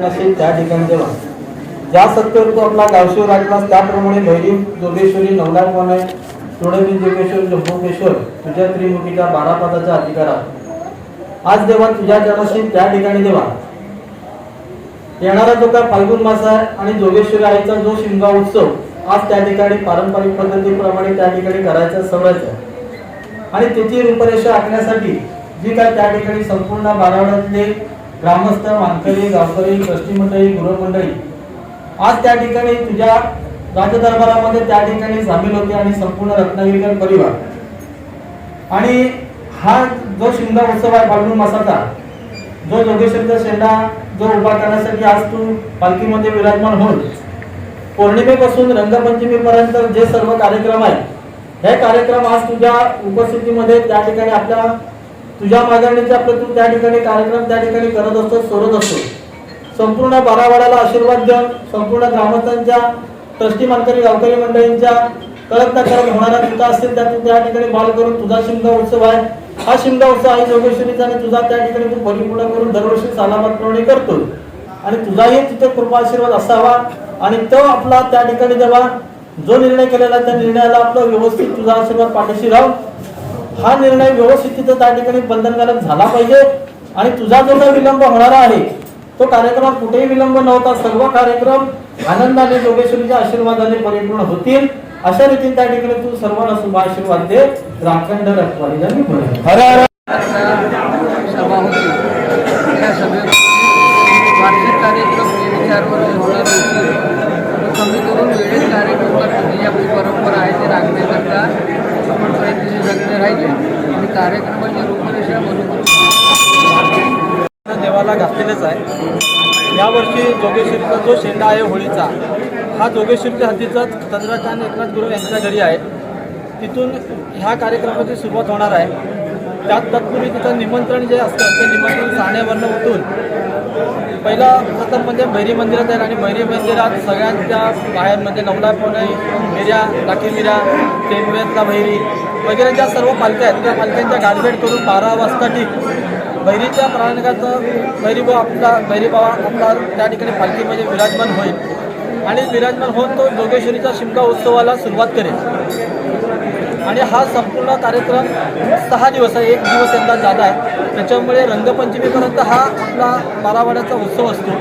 त्या ठिकाणी देवा ज्या सत्तेवर तो आपला गावशिव राखलास त्याप्रमाणे भैरी जोगेश्वरी नवलापणे सोडवी जोगेश्वर जम्बुकेश्वर तुझ्या त्रिमुखीच्या बारा पदाच्या अधिकारात. आज देवा तुझ्या जनाशी त्या ठिकाणी देवा येणारा जो काय फाल्गुन मास आहे आणि जोगेश्वरी आईचा जो शिमगा उत्सव आज त्या ठिकाणी पारंपरिक पद्धतीप्रमाणे त्या ठिकाणी करायचा सवडायचा आणि त्याची रूपरेषा आखण्यासाठी जी काय त्या ठिकाणी संपूर्ण बारावड्यातले ग्रामस्थ मानकरी गावकरी ट्रस्टी मंडळी गृहमंडळी आज त्या ठिकाणी तुझ्या राजदरबारामध्ये त्या ठिकाणी सामील होते आणि संपूर्ण रत्नागिरीकर परिवार. आणि हा जो शिंदा उत्सव आहे फाल्गुन मासाचा जो जोगेश्वरचा शेंडा जो उभा करण्यासाठी आज तू पालखीमध्ये विराजमान होऊन पौर्णिमेपासून रंगपंचमीपर्यंत जे सर्व कार्यक्रम आहेत हे कार्यक्रम आज तुझ्या उपस्थितीमध्ये त्या ठिकाणी आपल्या तुझ्या मागणीचे आपलं तू त्या ठिकाणी कार्यक्रम त्या ठिकाणी करत असतो सोडत असतो संपूर्ण बारावाड्याला आशीर्वाद द्या संपूर्ण ग्रामस्थांच्या ट्रस्टी मानकरी गावकरी मंडळींच्या कळत न करत होणारा तुझा असेल त्या तू त्या ठिकाणी बाल करून तुझा शिमगा उत्सव आहे. हा शिमगा उत्सव आई जोगेश्वरीचा आणि तुझा त्या ठिकाणी तू परिपूर्ण करून दरवर्षी सालाबादप्रमाणे करतो आणि तुझाही तिथे कृपा आशीर्वाद असावा. आणि तो आपला त्या ठिकाणी जेव्हा जो निर्णय केलेला त्या निर्णयाला आपलं व्यवस्थित तुझा आशीर्वाद पाठीशी राहून हा निर्णय व्यवस्थित तिथं त्या ठिकाणी बंधनकारक झाला पाहिजे आणि तुझा जो काही विलंब होणारा आहे तो कार्यक्रमात कुठेही विलंब न होता सर्व कार्यक्रम आनंदाने जोगेश्वरीच्या आशीर्वादाने परिपूर्ण होतील. अशा रीतीने त्या ठिकाणी तू सर्वांना शुभ आशीर्वाद दे. राखंड रखवाली आणि बळी. हर हर सभा होती त्या सभेत वार्षिक कार्यक्रम गेली चार वर्ष होणार होती कमी करून वेळेत कार्यक्रम करतो जी आपली परंपरा आहे ते राखण्याकरता आपण प्रयत्नशील राहिले. आणि कार्यक्रमाची रूपरेषा बनवून देवाला घातलेलंच आहे. यावर्षी जोगेश्वरीचा जो शेंडा आहे होळीचा हा जोगेश्वरीच्या हद्दीचाच चंद्रकांत एकनाथ गुरु यांच्या घरी आहे. तिथून ह्या कार्यक्रमाची सुरुवात होणार आहे. त्यात तत्पूर्वी तिथं निमंत्रण जे असतं ते निमंत्रण साण्यावरनं उठून पहिला प्रथम म्हणजे भैरी मंदिरात आहे आणि भैरी मंदिरात सगळ्यांच्या बाहेर म्हणजे नवला पुणे मिऱ्या लाठी मिऱ्या टेंबेतला भैरी वगैरे ज्या सर्व पालख्या आहेत त्या पालख्यांच्या गाडभेट करून बारा वाजता ठीक. भैरीच्या प्राणगाचं भैरीबा आपला भैरीबाबा आपला त्या ठिकाणी पालखीमध्ये विराजमान होईल. आणि विराजमान होऊन तो जोगेश्वरीच्या शिमगा उत्सवाला सुरुवात करेल. आणि हा संपूर्ण कार्यक्रम सहा दिवस आहे एक दिवस यंदा जादा आहे. त्याच्यामुळे रंगपंचमीपर्यंत हा आपला बारावाड्याचा उत्सव असतो.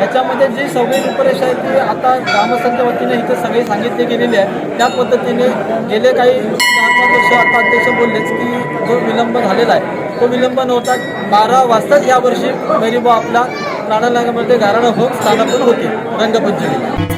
याच्यामध्ये जी सगळी रूपरेषा आहे ती आता ग्रामस्थांच्या वतीने इथे सगळी सांगितली गेलेली आहे. त्या पद्धतीने गेले काही चार पाच वर्ष आता अध्यक्ष बोललेच की जो विलंब झालेला आहे तो विलंब नव्हता. बारा वाजताच यावर्षी मेरीबा आपला प्राणालयामध्ये गारणं होऊन स्थानापन होते रंगपंचमीला.